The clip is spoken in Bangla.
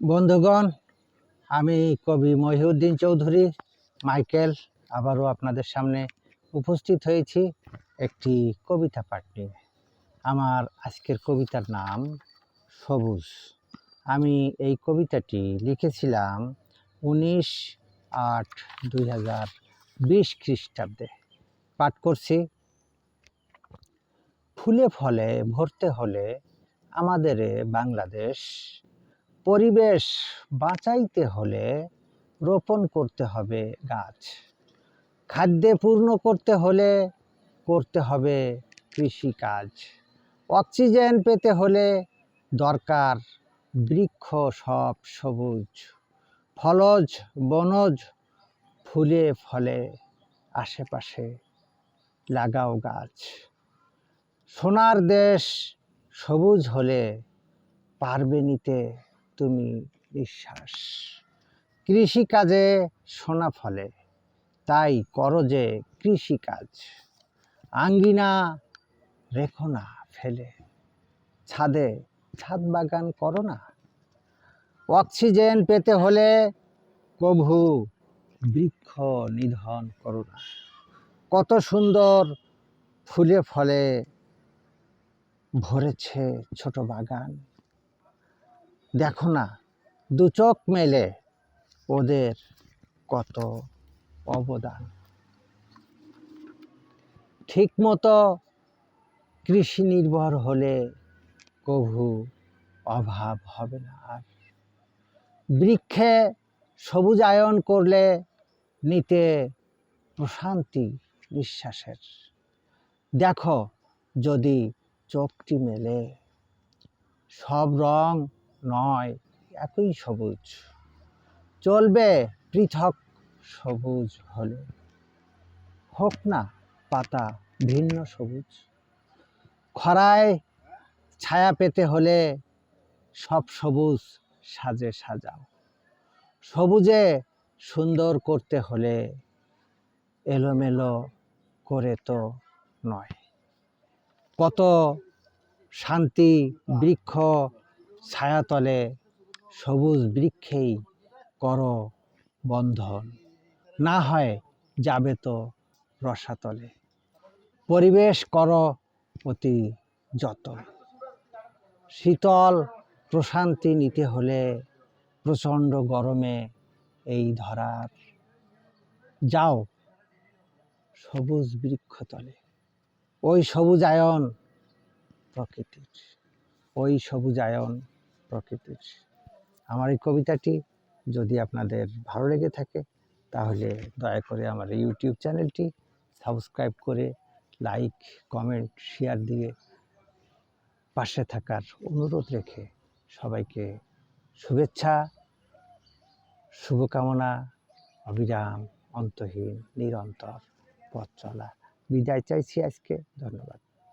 বন্ধুগণ, আমি কবি মহিউদ্দিন চৌধুরী, মাইকেল আবারও আপনাদের সামনে উপস্থিত হয়েছি একটি কবিতা পাঠ নিয়ে আমার আজকের কবিতার নাম সবুজ। আমি এই কবিতাটি লিখেছিলাম উনিশ আট দুই হাজার বিশ খ্রিস্টাব্দে। পাঠ করছি, ফুলে ফলে ভরতে হলে আমাদের বাংলাদেশ পরিবেশ বাঁচাইতে হলে রোপণ করতে হবে গাছ। খাদ্যে পূর্ণ করতে হলে করতে হবে কৃষিকাজ। অক্সিজেন পেতে হলে দরকার বৃক্ষ সব সবুজ। ফলজ, বনজ ফুলে ফলে আশেপাশে লাগাও গাছ। সোনার দেশ সবুজ হলে পারবে নিতে তুমি বিশ্বাস। কৃষিকাজে সোনা ফলে, তাই করো যে কৃষিকাজ। আঙ্গিনা রেখো না ফেলে, ছাদে ছাদ বাগান করো না। অক্সিজেন পেতে হলে কভু বৃক্ষ নিধন করো না। কত সুন্দর ফুলে ফলে ভরেছে ছোট বাগান। দেখো না, দু চোখ মেলে ওদের কত অবদান। ঠিক মতো কৃষি নির্ভর হলে কভু অভাব হবে না আর। বৃক্ষে সবুজায়ন করলে নিতে প্রশান্তি নিঃশ্বাসের। দেখো যদি চোখটি মেলে, সব রং নয়, একই সবুজ। চলবে পৃথক সবুজ হলে। হোক না পাতা ভিন্ন সবুজ। খরায় ছায়া পেতে হলে সব সবুজ সাজে সাজাও। সবুজে সুন্দর করতে হলে এলোমেলো করে তো নয়। কত শান্তি, বৃক্ষ ছায়াতলে সবুজ বৃক্ষেই কর বন্ধন। না হয় যাবে তো রসাতলে। পরিবেশ কর অতি যতন। শীতল প্রশান্তি নিতে হলে প্রচণ্ড গরমে এই ধরার। যাও সবুজ বৃক্ষতলে। ওই সবুজায়ন প্রকৃতির। ওই সবুজায়ন প্রকৃতির। আমার এই কবিতাটি যদি আপনাদের ভালো লেগে থাকে, তাহলে দয়া করে আমার ইউটিউব চ্যানেলটি সাবস্ক্রাইব করে লাইক, কমেন্ট, শেয়ার দিয়ে পাশে থাকার অনুরোধ রেখে সবাইকে শুভেচ্ছা, শুভকামনা, অবিরাম, অন্তহীন, নিরন্তর পথ চলা। বিদায় চাইছি আজকে। ধন্যবাদ।